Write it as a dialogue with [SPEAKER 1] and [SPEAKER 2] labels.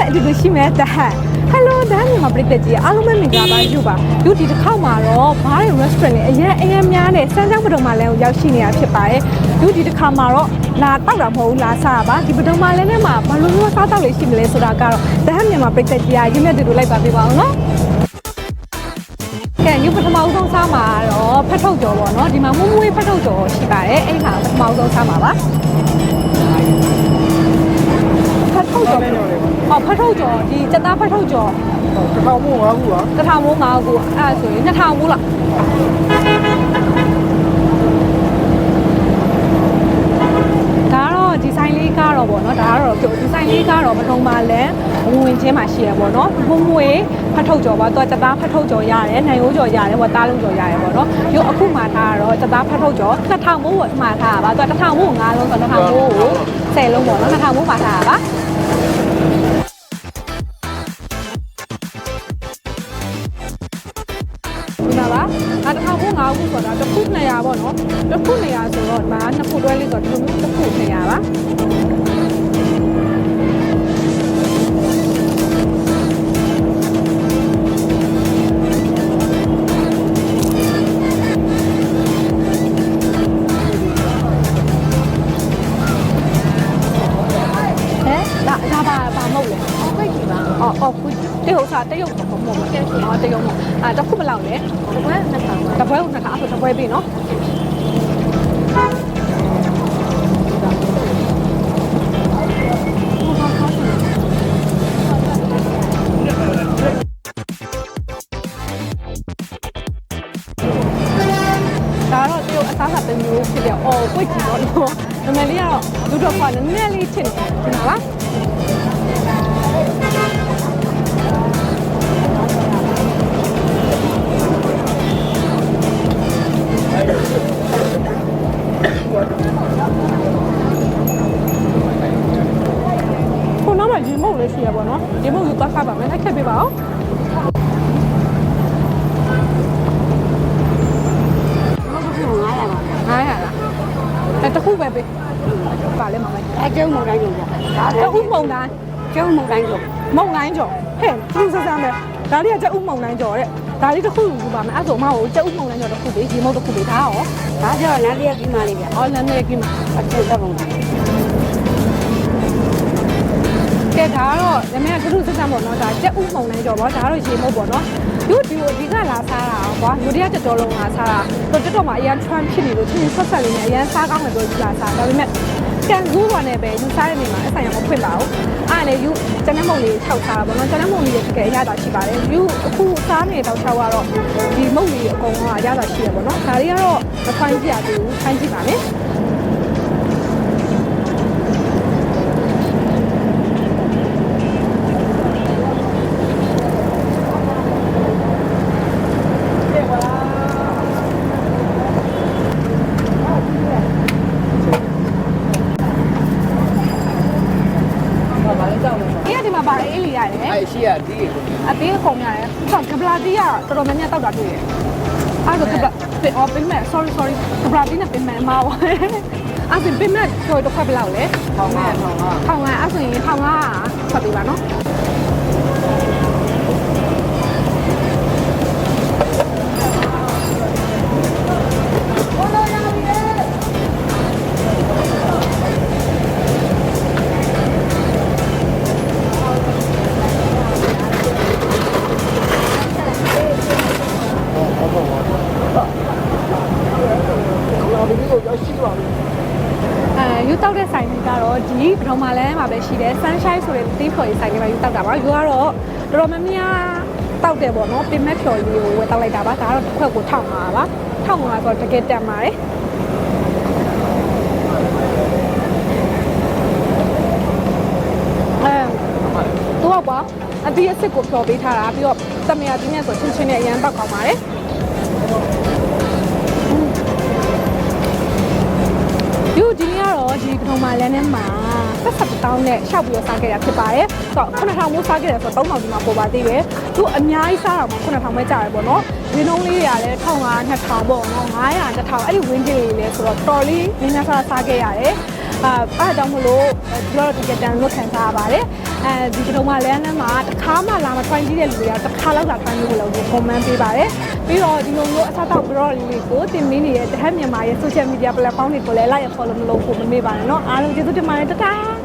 [SPEAKER 1] မဲ့အတူတူရှိမဲ့တဟန်ဟယ်လိုဒန်မြန်မာပြည်သက်ကြီးအားလုံးပဲမင်္ဂလာပါယူပါယူဒီတစ်ခေါက်မှာတော့ဘားရဲ့ restaurant နဲ့အရင်အရင်များနဲ့စမ်းချောင်းပဒုံမလဲကိုရောက်ရှိနေတာဖြစ်ပါတယ်ယူဒီတစ်ခါမှာတော့လာတောက်တာမဟုတ်ဘူးလာစားတာပါဒီပဒုံမလဲနဲ့မှာဘာလို့မျိုးစားတောက်လေးရှိမလဲဆိုတာကတော့ဒဟန်မြန်မာပြည်သက်ကြီးကရင်းမြစ်တူတူလိုက်ပါပေးပါအောင်နော်ကဲညပထမဦးဆုံးစားမှာတော့ဖတ်ထုတ်ကြော်ပေါ့နော်ဒီမှာမွေးမွေးဖတ်ထုတ်ကြော်ရှိပါတယ်အဲ့ဒါပထမဦးဆုံးစားမှာပါဖတ်ထုတ်ကြော်ဟော ဖတ်ထုတ်ကြော်ဒီစက်သားဖတ်ထုတ်ကြော်
[SPEAKER 2] တစ်ထောင်မို့ငါးခုอ่ะ
[SPEAKER 1] တစ်ထောင်မိုးငါးခုအဲ့ဒါဆိုရင်နှစ်ထောင်မိုးလားဒါကတော့ဒီဇိုင်းလေးကတော့ပေါ့နော်ဒါကတော့ဒီဇိုင်းလေးကတော့ပထမလဲဝင်ဝင်ချင်းမှာရှိရပေါ့နော်မွေးမွေးဖတ်ထုတ်ကြော်ပါတော့စက်သားဖတ်ထုတ်ကြော်ရတယ်နိုင်ရိုးကြော်ရတယ်ဟောတားလုံးကြော်ရတယ်ပေါ့နော်ရုပ်အခုမှထားတော့စက်သားဖတ်ထုတ်ကြော်နှစ်ထောင်မိုးမှထားတာပါတော့တစ်ထောင်မိုးငါးလုံးဆိုတော့တစ်ထောင်မိုးကို10လုံးပေါ့နော်နှစ်ထောင်မိုးမှထားတာပါ ပေါ့နော်တစ်ခု200ဆိုတော့ဒီမှာနှစ်ခုတွဲလေးဆိုတော့ဒီလိုမျိုးတစ်ခု200ပါ ဒါဒါပါပါမဟုတ်လေအော်ခွေးကြီးပါအော်အော်ခွေးတရုတ်စားတရုတ်တော့မဟုတ်ဘူးအော်တရုတ်မဟုတ်အဲတစ်ခုဘယ်လောက်လဲ
[SPEAKER 3] တပွဲနှစ်ထောင်ပါ
[SPEAKER 1] တပွဲကိုနှစ်ခါဆိုတပွဲပြီနော်ဒါတော့တရုတ်အစားအစာတစ်မျိုးဖြစ်တယ်။အော်ပွက်ကြည့်တော့လို့။ဒါမှလေးကတော့လူတော့ကနည်းနည်းလေးထင်တယ်ဒီမှာလား။ ခုနောက်မှာရေမုတ်လေးရှိရပါတော့ရေမုတ်ကိုသွားခါပါမယ်လိုက်ခက်ပေးပါဦး
[SPEAKER 3] ဟုတ်ကဲ့900ပါ
[SPEAKER 1] 900လားအဲတစ်ခုပဲပေးပါလဲမမ
[SPEAKER 3] အကျုံးမုန်တိုင်းကြောင့်ဒါ
[SPEAKER 1] တအုပ်မုံတိုင်း
[SPEAKER 3] ကျုံးမုန်တိုင်းကြောင့်
[SPEAKER 1] မုံတိုင်းကျော်ဟဲ့သူစစမ်းမယ်ဒါလေးကကျအုပ်မုံတိုင်းကျော်တဲ့ဒါလေးတစ်ခုယူပါမယ်အဲ့ဆိုအမကိုကျအုပ်မုံတိုင်းကျော်တစ်ခုပေးရေမုတ်တစ်ခုပေးဒါရော
[SPEAKER 3] ဒါကြောင့်နန်းလေးကြီးမှလေးဗျ
[SPEAKER 1] အော်လမ်းလေးကင်း
[SPEAKER 3] အကျုံးသဘုံတိုင်း
[SPEAKER 1] ကဲဒါကတော့နမည်ကသူတို့စစမ်းပေါ့နော်ဒါကျအုပ်မုံတိုင်းကျော်ပေါ့ဒါကတော့ရေမုတ်ပေါ့နော်ဒီဒီကိုအဓိကလာစားတာကွာလူတွေကတက်တော်လုံးလာစားတာတော့တက်တော်မှာအရန် trend ဖြစ်နေလို့ချင်းဆက်ဆက်လေးနဲ့အရန်စားကောင်းတယ်ပြောကြီးလာစားဒါပေမဲ့ ကန်ဇူးပါနဲ့ပဲယူစားတဲ့နေမှာအဆိုင်ရမဖွင့်ပါဘူးအားလည်းယူကျန်တဲ့မုံလေးခြောက်ထားတာပေါ့နော်ကျန်တဲ့မုံလေးရဲ့တကယ်အရသာရှိပါတယ်ယူအခုစားနေတဲ့တော့ခြောက်ကတော့ဒီမုံလေးအကုန်လုံးကအရသာရှိရပေါ့နော်ဒါလေးကတော့မဖိုင်းကြည့်ရသေးဘူးဖိုင်းကြည့်ပါမယ် အဲ့ရှိ
[SPEAKER 2] ရဒီ
[SPEAKER 1] အသေးအကုန်ရတယ်။ဆောကပလာတီးကတော်တော်များများတောက်တာတွေ့ရတယ်။အဲ့ဒါကပလာအော်ပင်မဲ့ sorry sorry ကပလာတီးနဲ့ပင်မဲ့မှာပါ။အဲ့ဒါပင်မဲ့ဆိုတော့ခွက်ဘယ်လောက်လဲ
[SPEAKER 2] ထောင်ငါထောင်ငါ။
[SPEAKER 1] ထောင်ကအဲ့ဆိုရင်ထောင်ကဖတ်ပေးပါနော်။ တော့ဒီပထမလမ်းမှာပဲရှိတယ် sunshine ဆိုတဲ့တီးဖော်ရေးဆိုင်ကမှာယူတောက်တာပါ။ယူကတော့တော်တော်များများတောက်တယ်ပေါ့နော်ပင်မဲ့ဖြော်လေးကိုဝယ်တောက်လိုက်တာပါ။ဒါကတော့တစ်ခွက်ကိုထောင်ပါပါ။ထောင်ပါဆိုတော့တကယ်တန်ပါတယ်။အဲသူကကွာအတီးအစ်စ်ကိုဖြော်ပေးထားတာပြီးတော့တမယာတင်းနဲ့ဆိုချင်းချင်းနဲ့အရန်တောက်ကောင်းပါတယ် ဒီဒီနေ့ကတော့ဒီပထမလမ်းထဲမှာဆက်ဆက်တောင်းနဲ့ရှောက်ပြီးတော့စားခဲ့တာဖြစ်ပါတယ်။ဆိုတော့9000မိုးစားခဲ့တယ်ဆိုတော့3000ဒီမှာပေါ်ပါသေးတယ်။သူအများကြီးစားတာမှ9000ပဲကြာတယ်ပေါ့နော်။ဒီနှုံးလေးတွေကလည်း1500 2000ပေါ့နော်900 1000အဲ့ဒီဝင်းကြီးလေးလည်းဆိုတော့တော်လေးနည်းနည်းစားစားခဲ့ရတယ်။အာအားကြောင့်မလို့ဒီတော့ဒီကတန်လွတ်ခံစားရပါတယ်။ အဲဒီကတော့မှလမ်းလမ်းမှာတစ်ခါမှလာမ try ကြည့်တဲ့လူတွေကတစ်ခါလောက်လာ try လို့လို့ comment ပေးပါတယ်ပြီးတော့ဒီလိုမျိုးအစားတောက် blog လေးကိုတင်မင်းနေတဲ့တဟက်မြန်မာရဲ့ social media platform တွေကိုလည်း like follow မလုပ်ဖို့မမေ့ပါနဲ့เนาะအားလုံးကျေးဇူးတင်ပါတယ်တတား